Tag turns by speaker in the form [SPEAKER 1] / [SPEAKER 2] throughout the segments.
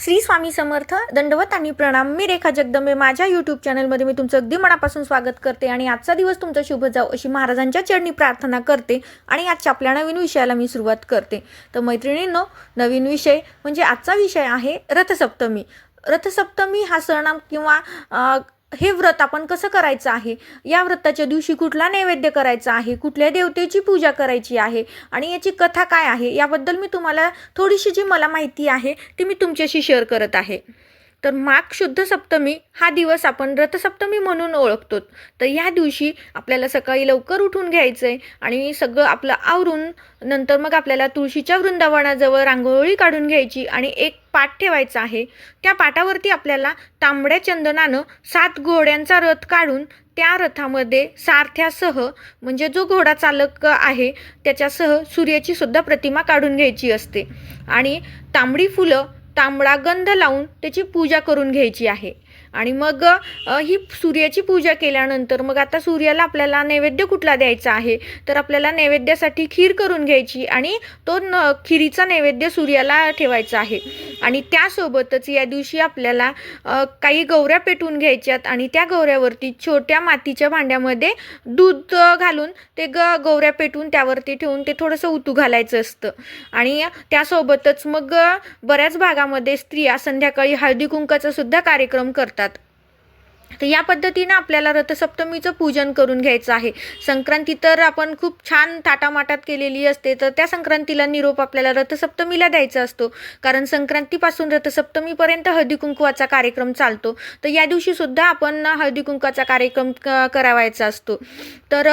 [SPEAKER 1] श्री स्वामी समर्थ दंडवत आणि प्रणाम. मी रेखा जगदंबे. माझ्या यूट्यूब चॅनलमध्ये मी तुमचं अगदी मनापासून स्वागत करते आणि आजचा दिवस तुमचा शुभ जाऊ अशी महाराजांच्या चरणी प्रार्थना करते आणि आजच्या आपल्या नवीन विषयाला मी सुरुवात करते. तर मैत्रिणींनो नवीन विषय म्हणजे आजचा विषय आहे रथसप्तमी. रथसप्तमी हा सण किंवा हे व्रत आपण कसं करायचं आहे? या व्रताच्या दिवशी कुठला नैवेद्य करायचा आहे? कुठल्या देवतेची पूजा करायची आहे? आणि याची कथा काय आहे? याबद्दल मी तुम्हाला थोडीशी जी मला माहिती आहे ती मी तुमच्याशी शेअर करत आहे. तर माघ शुद्ध सप्तमी हा दिवस आपण रथसप्तमी म्हणून ओळखतो. तर या दिवशी आपल्याला सकाळी लवकर उठून घ्यायचं आहे आणि सगळं आपलं आवरून नंतर मग आपल्याला तुळशीच्या वृंदावनाजवळ रांगोळी काढून घ्यायची आणि एक पाट ठेवायचा आहे. त्या पाटावरती आपल्याला तांबड्या चंदनानं सात घोड्यांचा रथ काढून त्या रथामध्ये सारथ्यासह म्हणजे जो घोडा चालक आहे त्याच्यासह सूर्याची सुद्धा प्रतिमा काढून घ्यायची असते. आणि तांबडी फुलं तांबडा गंध लावून त्याची पूजा करून घ्यायची आहे. आणि मग ही सूर्याची पूजा केल्यानंतर मग आता सूर्याला आपल्याला नैवेद्य कुठला द्यायचा आहे? तर आपल्याला नैवेद्यासाठी खीर करून घ्यायची आणि तो न खिरीचा नैवेद्य सूर्याला ठेवायचा आहे. आणि त्यासोबतच या दिवशी आपल्याला काही गौऱ्या पेटवून घ्यायच्यात आणि त्या गौऱ्यावरती छोट्या मातीच्या भांड्यामध्ये दूध घालून ते ग गौऱ्या पेटवून त्यावरती ठेवून ते थोडंसं उतू घालायचं असतं. आणि त्यासोबतच मग बऱ्याच भागामध्ये स्त्रिया संध्याकाळी हळदी कुंकाचा सुद्धा कार्यक्रम करतात. तर या पद्धतीनं आपल्याला रथसप्तमीचं पूजन करून घ्यायचं आहे. संक्रांती तर आपण खूप छान थाटामाटात केलेली असते तर त्या संक्रांतीला निरोप आपल्याला रथसप्तमीला द्यायचा असतो. कारण संक्रांतीपासून रथसप्तमीपर्यंत हळदी कुंकवाचा कार्यक्रम चालतो. तर या दिवशीसुद्धा आपण हळदी कुंकवाचा कार्यक्रम क करावायचा असतो. तर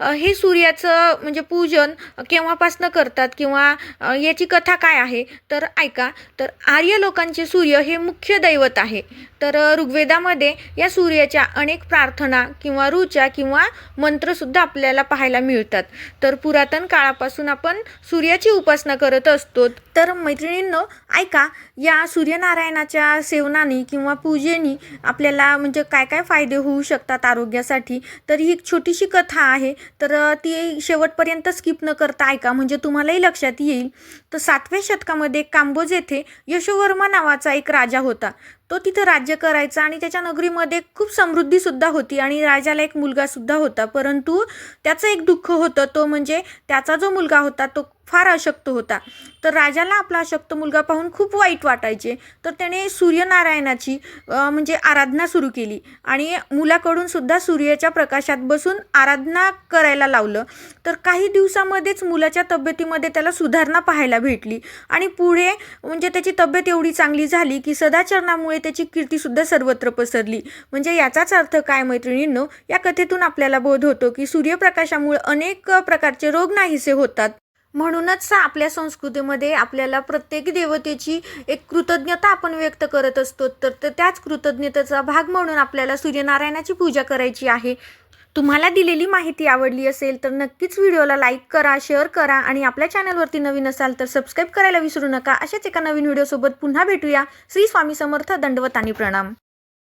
[SPEAKER 1] हे सूर्याचं म्हणजे पूजन केव्हापासनं करतात किंवा याची कथा काय आहे? तर ऐका. तर आर्य लोकांचे सूर्य हे मुख्य दैवत आहे. तर ऋग्वेदामध्ये या सूर्याच्या अनेक प्रार्थना किंवा ऋचा किंवा मंत्रसुद्धा आपल्याला पाहायला मिळतात. तर पुरातन काळापासून आपण सूर्याची उपासना करत असतो. तर मैत्रिणींनो ऐका या सूर्यनारायणाच्या सेवनाने किंवा पूजेनी आपल्याला म्हणजे काय काय फायदे होऊ शकतात आरोग्यासाठी? तर ही एक छोटीशी कथा आहे. तर ती शेवटपर्यंत स्किप न करता ऐका म्हणजे तुम्हालाही लक्षात येईल. तर सातव्या शतकामध्ये कांबोज येथे यशोवर्मा नावाचा एक राजा होता. तो तिथं राज्य करायचा आणि त्याच्या नगरीमध्ये खूप समृद्धीसुद्धा होती आणि राजाला एक मुलगासुद्धा होता. परंतु त्याचं एक दुःख होतं तो म्हणजे त्याचा जो मुलगा होता तो फार अशक्त होता. तर राजाला आपला अशक्त मुलगा पाहून खूप वाईट वाटायचे. तर त्याने सूर्यनारायणाची म्हणजे आराधना सुरू केली. आणि मुलाकडून सुद्धा सूर्याच्या प्रकाशात बसून आराधना करायला लावलं. तर काही दिवसामध्येच मुलाच्या तब्येतीमध्ये त्याला सुधारणा पाहायला भेटली. आणि पुढे म्हणजे त्याची तब्येत एवढी चांगली झाली की सदाचरणामुळे त्याची कीर्तीसुद्धा सर्वत्र पसरली. म्हणजे याचाच अर्थ काय मैत्रिणींनो? या कथेतून आपल्याला बोध होतो की सूर्यप्रकाशामुळे अनेक प्रकारचे रोग नाहीसे होतात. म्हणूनच आपल्या संस्कृतीमध्ये आपल्याला प्रत्येक देवतेची एक कृतज्ञता आपण व्यक्त करत असतो. तर तर त्याच कृतज्ञतेचा भाग म्हणून आपल्याला सूर्यनारायणाची पूजा करायची आहे. तुम्हाला दिलेली माहिती आवडली असेल तर नक्कीच व्हिडिओला लाईक करा शेअर करा आणि आपल्या चॅनलवरती नवीन असाल तर सबस्क्राईब करायला विसरू नका. अशाच एका नवीन व्हिडिओसोबत पुन्हा भेटूया. श्री स्वामी समर्थ दंडवत आणि प्रणाम.